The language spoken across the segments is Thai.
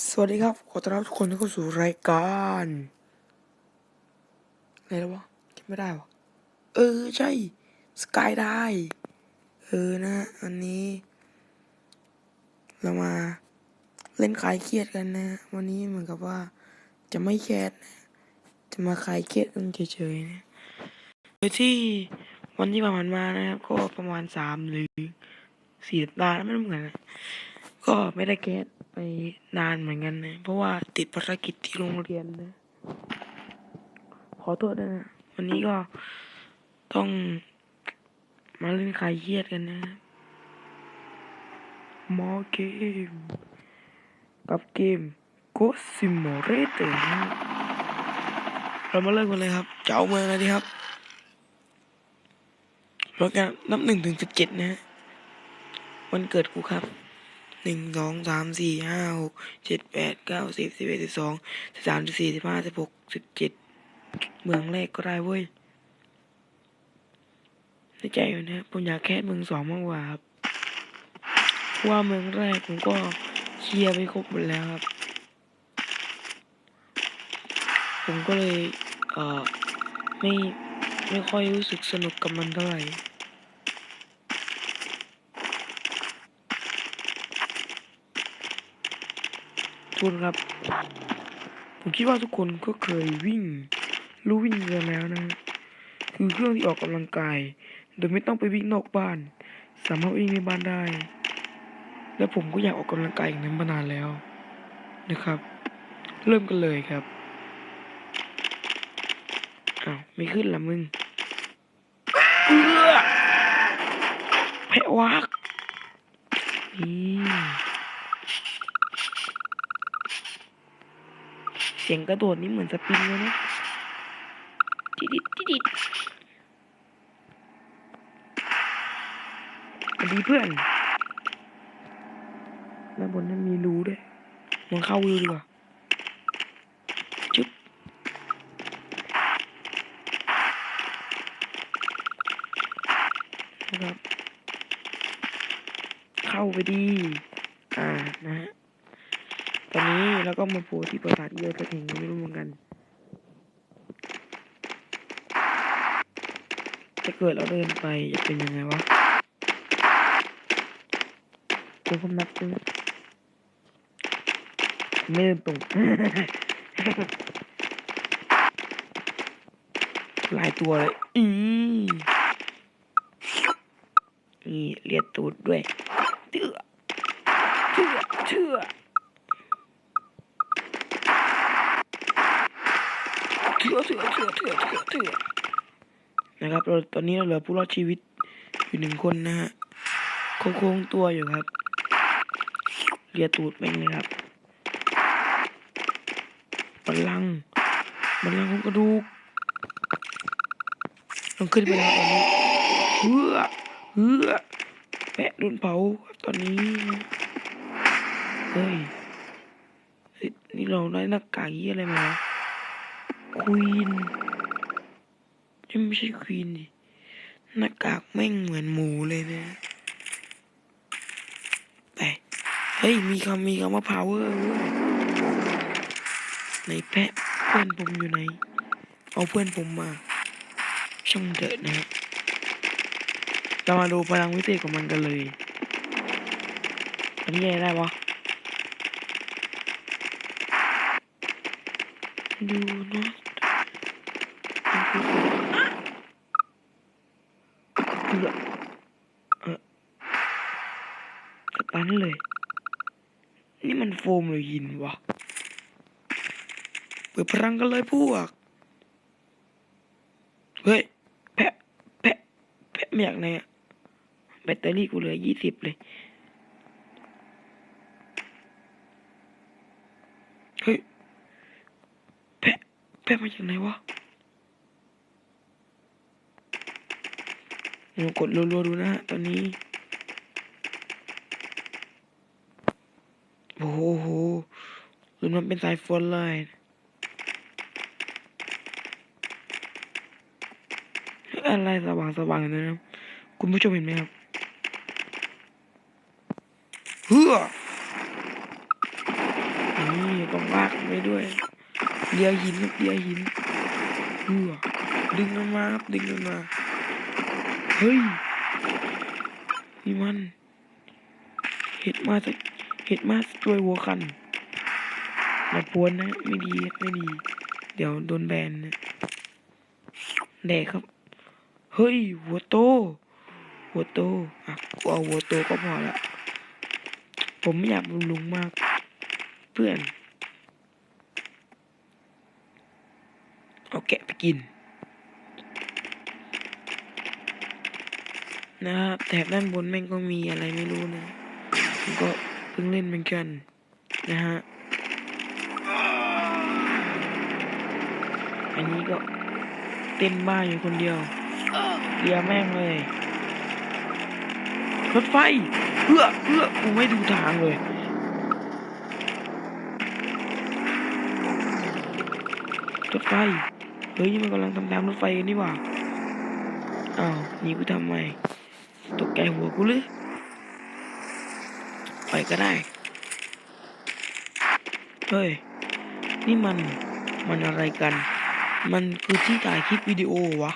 สวัสดีครับ ขอต้อนรับทุกคนเข้าสู่รายการอะไรแล้ววะคิดไม่ได้วะเออ ใช่ สกายได้ เออนะอันนี้ เรามาเล่นคลายเครียดกันนะ วันนี้เหมือนกับว่า จะไม่แคสนะ จะมาคลายเครียดกันเฉยๆนะโดยที่วันที่ผ่านมานะครับ ก็ประมาณสามหรือสี่สัปดาห์แล้วไม่รู้เหมือนกันก็ไม่ได้แก๊ส ไปนานเหมือนกันนะ เพราะว่าติดภารกิจที่โรงเรียนนะ ขอโทษด้วยนะ วันนี้ก็ต้องมาเล่นคลายเครียดกันนะมอเกม กับเกม Ghost Simulator นะเรามาเริ่มกันเลยครับ เจะเอาเมืองอะไรดีครับเราจะนับหนึ่งถึงสิบเจ็ดนะฮะวันเกิดกูครับ หนึ่งสองสามสี่ห้าหกเจ็ดแปดเก้าสิบสิบเอ็ดสิบสองสิบสามสิบสี่สิบห้าสิบหกสิบเจ็ดเมืองแรกก็ได้เว้ยในใจอยู่นะผมอยากแค่เมืองสองมากกว่าครับเพราะว่าเมืองแรกผมก็เคลียร์ไปครบหมดแล้วครับ ผมก็เลยเอ่อไม่ไม่ค่อยรู้สึกสนุกกับมันเท่าไหร่ คนครับ ผมคิดว่าทุกคนก็เคยวิ่งรู้วิ่งกันแล้วนะ คือเครื่องที่ออกกำลังกาย โดยไม่ต้องไปวิ่งนอกบ้าน สามารถวิ่งในบ้านได้ และผมก็อยากออกกำลังกายอย่างนั้นมานานแล้วนะครับ เริ่มกันเลยครับอ้าวไม่ขึ้นละมึงเอื้อแพะวักนี่ เสียงกระโดดนี่เหมือนสปริงเลยนะดิดิดดิดิดสวัสดีเพื่อนด้านบนนั้นมีรูด้วยมองเข้ารูดีกว่าจุ๊บนะครับ เข้าไปดี อ่า นะฮะ ตอนนี้เราก็มาโผล่ที่ปราสาทเยอะสักแห่งไม่รู้เหมือนกันถ้าเกิดเราเดินไปจะเป็นยังไงวะตัวผมนับดูไม่เดินตรงหลายตัวเลย อืมนี่เลียดตูดด้วยเชื่อเชื่อเชื่อ เถื่อเถื่อเถื่อเถื่อเถื่อเถื่อนะครับเราตอนนี้เราเหลือผู้รอดชีวิตอยู่หนึ่งคนนะฮะโค้งตัวอยู่ครับเลียตูดแม่งเลยครับบัลลังบัลลังของกระดูกต้องขึ้นไปแล้วตอนนี้เฮือเฮือแปะโดนเผาครับตอนนี้เฮ้ยเฮ้ยนี่เราได้หน้ากากยี่อะไรมาวะ ควีนนี่ไม่ใช่ควีนดิหน้ากากแม่งเหมือนหมูเลยนะแต่เฮ้ย มีคำมีคำว่า power ด้วยในแพะเพื่อนผมอยู่ไหน เอาเพื่อนผมมา ช่างเถอะนะเรามาดูพลังวิเศษของมันกันเลย อันนี้ไรได้วะดูนะ เอือเออสตันเลย นี่มันโฟมหรือหินวะ เปิดพลังกันเลยพวก เฮ้ย แพะ แพะ แพะไม่อยากไหนอะแบตเตอรี่กูเหลือยี่สิบเลย เฮ้ย แพะ แพะมาจากไหนวะ ลองกดรัวๆดูนะฮะตอนนี้ โอ้โหหรือมันเป็นสายฝนเลยอะไรสว่างสว่างนะครับ คุณผู้ชมเห็นไหมครับเฮืออืลากไปด้วยเลียหินเลียหินเอือดึงมันมาครับดึงมันมา ฮ้ยนี่มัน เห็ดมาจากเห็ดมาช่วยวัวคันอย่าปวนนะ ไม่ดีไม่ดี เดี๋ยวโดนแบนนะแดกครับ เฮ้ย หัวโต หัวโต อะกูเอาหัวโตก็พอละ ผมไม่อยากบำรุงมาก เพื่อน เอาแกะไปกิน นะครับแถบด้านบนแม่งก็มีอะไรไม่รู้นะผมก็เพิ่งเล่นเหมือนกันนะฮะอันนี้ก็เต้นบ้าอยู่คนเดียวเลียแม่งเลยรถไฟเอื้อเอื้อกูไม่ดูทางเลยรถไฟเฮ้ยมันกำลังทำตามรถไฟกันนี่หว่าอ้าวนี่กูทำไม ตกใจหัวกูหรือไปก็ได้ เฮ้ย นี่มัน มันอะไรกัน มันคือที่ถ่ายคลิปวิดีโอวะ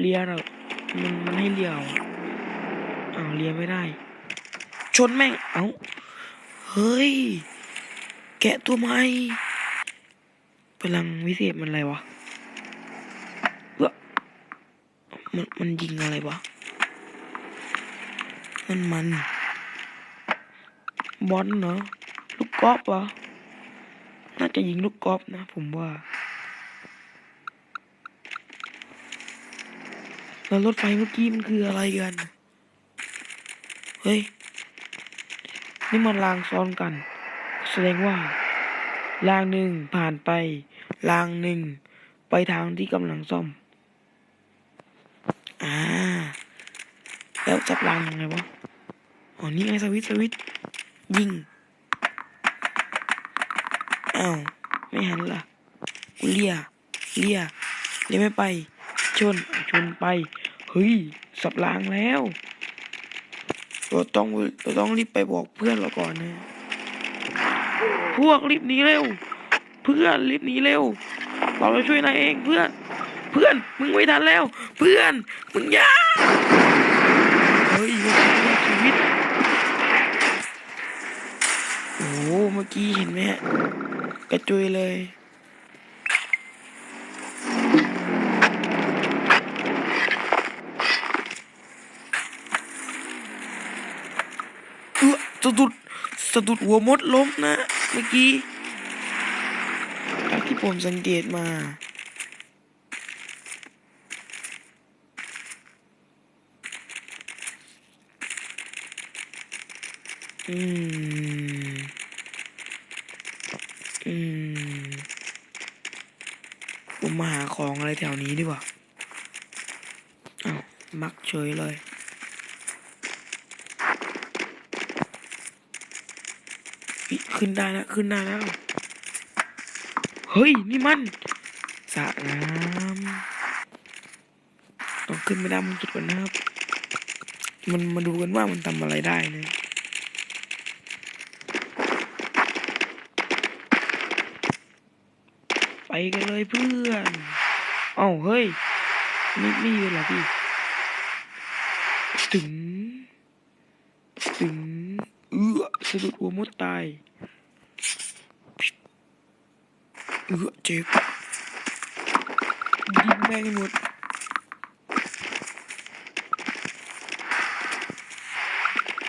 เลียเรามันมันให้เลียวอ้าวเลียไม่ได้ ชนแม่ง เอ้า เฮ้ย แกะตัวใหม่พลังวิเศษมันอะไรวะเอ้อ มันมันยิงอะไรวะมันมันบอลเนาะลูกกอล์ฟวะน่าจะยิงลูกกอล์ฟนะ ผมว่า แล้วรถไฟเมื่อกี้มันคืออะไรกัน เฮ้ย นี่มันรางซ้อนกัน แสดงว่ารางหนึ่งผ่านไปรางหนึ่งไปทางที่กำลังซ่อม อ่า แล้ว จับรางยังไงวะ อ๋อ นี่ไงสวิตสวิตยิง อ้าว ไม่หันล่ะกูเลีย เลีย เลียไม่ไป ชน ชนไป เฮ้ย สับรางแล้ว เราต้องเราต้องรีบไปบอกเพื่อนเราก่อนนะ พวกรีบหนีเร็ว เพื่อนรีบหนีเร็ว เราจะช่วยนายเองเพื่อน เพื่อน มึงไม่ทันแล้ว เพื่อน มึงอย่าเฮ้ยมันคือชีวิต โอ้โห เมื่อกี้เห็นไหมฮะกระจุยเลยเออสะดุดสะดุดหัวมดล้มนะเมื่อกี้จากที่ผมสังเกตมาอืม อืม ผมมาหาของอะไรแถวนี้ดีกว่าอ้าวมักเฉยเลย ขึ้นได้แล้วขึ้นได้แล้ว เฮ้ย นี่มันสระน้ำต้องขึ้นไปด้านบนสุดก่อนนะครับ มันมาดูกันว่ามันทำอะไรได้นะ ไป กันเลยเพื่อนเอ้าเฮ้ยไม่ไม่ยืนหรอพี่ถึงถึงเอื้อสะดุดหัวมดตายเอื้อเจ็บยิงแม่งให้หมด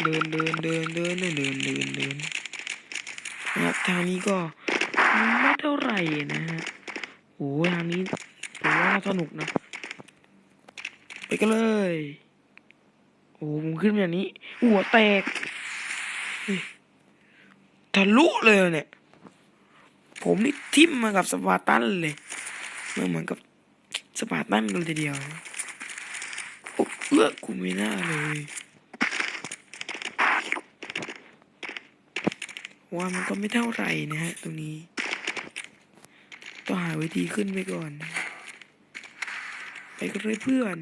เดินเดินเดินเดินเดินเดินเดินเดินนะครับทางนี้ก็ไม่เท่าไหร่นะฮะ โอ้ทางนี้ผมว่าน่าสนุกนะ ไปกันเลย โอ้ผมขึ้นมาอย่างนี้ หัวแตกทะลุเลยเนี่ย ผมนี่ทิ่มมากับสปาร์ตันเลยมันเหมือนกับสปาร์ตันกันเลยทีเดียวโอ้เลือกกูไม่น่าเลยว่ามันก็ไม่เท่าไหร่นะฮะตรงนี้ วิธีขึ้นไปก่อน ไปกันเลยเพื่อน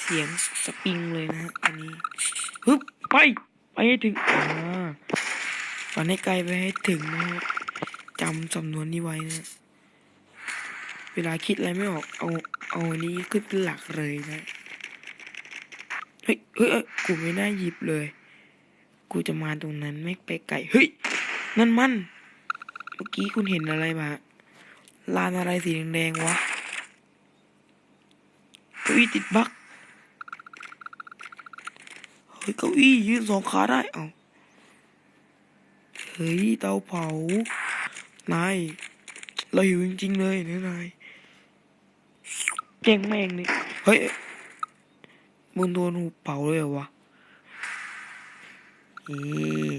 เสียงสปริงเลยนะฮะอันนี้ฮึบไปไปให้ถึงอ่าฝันให้ไกลไปให้ถึงนะฮะจำสำนวนนี้ไว้นะเวลาคิดอะไรไม่ออกเอาเอาอันนี้ขึ้นเป็นหลักเลยนะเฮ้ยเฮ้ยกูไม่น่าหยิบเลย กูจะมาตรงนั้นไม่ไปไกลเฮ้ย นั่นมัน เมื่อกี้คุณเห็นอะไรมาลานอะไรสีแดงๆวะเก้าอี้ติดบั๊กเฮ้ยเก้าอี้ยืนสองขาได้เอาเฮ้ยเตาเผานายเราหิวจริงๆเลยนะนายแกล้งแม่งนี่เฮ้ยมึงโดนหูเป่าเลยเหรอวะ เอ๊ะ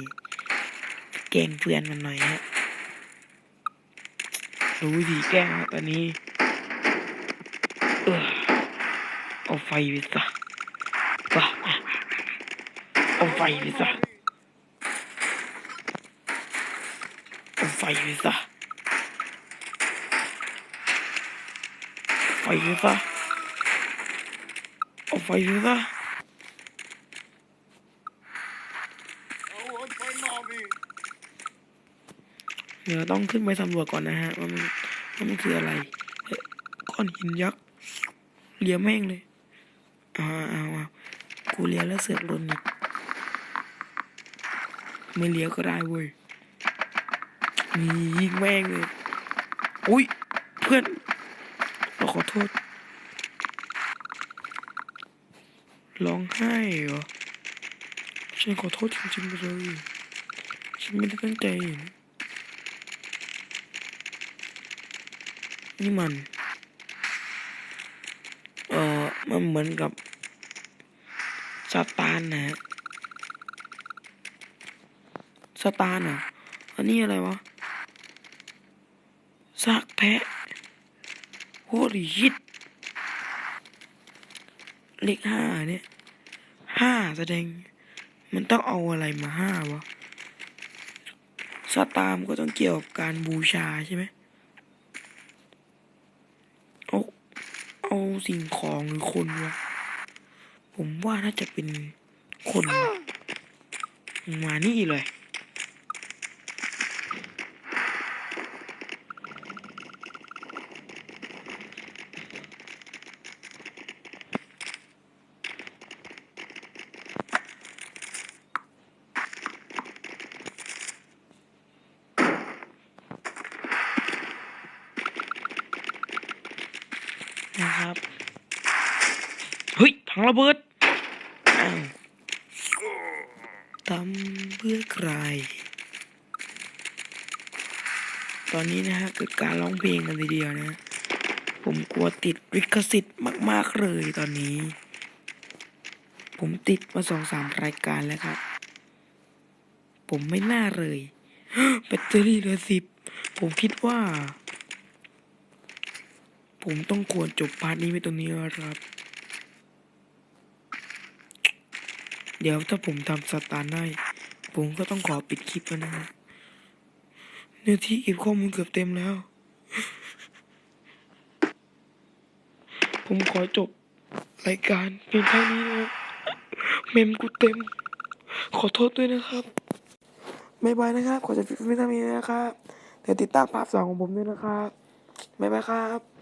แกล้งเพื่อนมันหน่อยฮะรู้วิธีแกล้งตอนนี้เออเอาไฟไปซะวะเอาไฟไปซะเอาไฟไปซะไฟไปซะเอาไฟไปซะ เดี๋ยวต้องขึ้นไปสำรวจก่อนนะฮะว่ามันว่ามันคืออะไรก้อนหินยักษ์เลียแม่งเลยเอ้าวอ้าวอ้ากูเลียแล้วเสือกหล่นอีกไม่เลียก็ได้เว้ยนี่ยิงแม่งเลยอุ้ยเพื่อนเราขอโทษร้องไห้เหรอฉันขอโทษจริงๆเลย ไม่ได้ตั้งใจเห็นนี่มัน เอ่อ มันเหมือนกับสตาร์นะฮะสตาร์น่ะอันนี้อะไรวะซากแพะโหดิชิตเลขห้าเนี่ยห้าแสดง มันต้องเอาอะไรมาห้าวะ สตามก็ต้องเกี่ยวกับการบูชาใช่ไหมเอาเอาสิ่งของหรือคนวะผมว่าน่าจะเป็นคน มานี่เลย นะครับ เฮ้ย ถังระเบิดทำเพื่อใคร ตอนนี้นะฮะเกิดการร้องเพลงกันทีเดียวนะ ผมกลัวติดวิกสิทธิ์มาก ๆ เลยตอนนี้ ผมติดมาสองสามรายการแล้วครับ ผมไม่น่าเลยแบตเตอรี่เหลือสิบ ผมคิดว่า ผมต้องควรจบพาร์ทนี้ไว้ตรงนี้แล้วครับ เดี๋ยวถ้าผมทำสตาร์ได้ ผมก็ต้องขอปิดคลิปแล้วนะฮะเนื้อที่เก็บข้อมูลเกือบเต็มแล้ว ผมขอจบรายการเพียงเท่านี้นะเมมกูเต็ม ขอโทษด้วยนะครับบ๊ายบายนะครับ ขอจะฟิตไม่ทำนี้นะครับ เดี๋ยวติดตามภาพสองของผมด้วยนะครับบ๊ายบายครับ